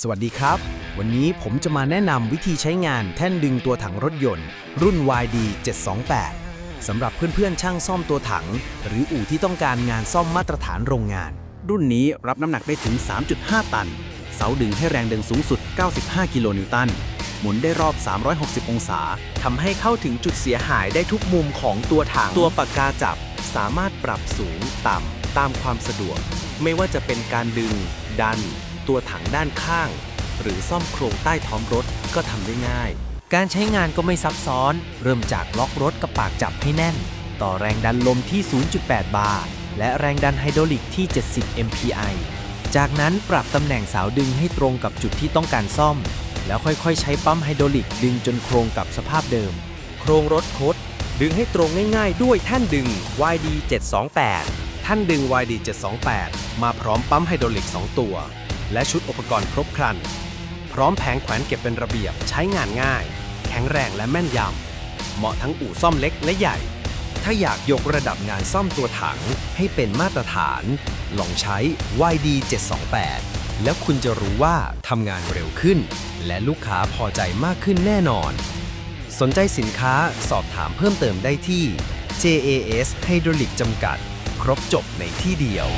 สวัสดีครับ วันนี้ผมจะมาแนะนำวิธีใช้งานแท่นดึงตัวถังรถยนต์ รุ่น YD 728สำหรับเพื่อนๆช่างซ่อมตัวถัง หรืออู่ที่ต้องการงานซ่อมมาตรฐานโรงงาน รุ่นนี้รับน้ำหนักได้ถึง 3.5 ตัน เสาดึงให้แรงดึงสูงสุด 95 กิโลนิวตัน หมุนได้รอบ 360 องศาทำให้เข้าถึงจุดเสียหายได้ทุกมุมของตัวถัง ตัวปากกาจับสามารถปรับสูงต่ำตามความสะดวก ไม่ว่าจะเป็นการดึง ดัน ตัวถังด้านข้าง หรือซ่อมโครงใต้ท้องรถก็ทำได้ง่าย การใช้งานก็ไม่ซับซ้อน เริ่มจากล็อกรถกับปากจับให้แน่น ต่อแรงดันลมที่ 0.8 บาร์และแรงดันไฮดรอลิกที่ 70 mpi จากนั้นปรับตำแหน่งสาวดึงให้ตรงกับจุดที่ต้องการซ่อม แล้วค่อยๆ ใช้ปั๊มไฮดรอลิกดึงจนโครงกับสภาพเดิม โครงรถคดดึงให้ตรงง่ายๆ ด้วยแท่นดึง YD 728 ท่านดึง YD 728 มาพร้อมปั๊มไฮดรอลิก 2 ตัว และชุดอุปกรณ์ครบครัน พร้อมแผงแขวนเก็บเป็นระเบียบใช้งานง่าย แข็งแรงและแม่นยำ เหมาะทั้งอู่ซ่อมเล็กและใหญ่ ถ้าอยากยกระดับงานซ่อมตัวถังให้เป็นมาตรฐาน ลองใช้ YD 728แล้วคุณจะรู้ว่าทำงานเร็วขึ้น และลูกค้าพอใจมากขึ้นแน่นอน สนใจสินค้าสอบถามเพิ่มเติมได้ที่ JAS Hydraulic จำกัด ครบจบในที่เดียว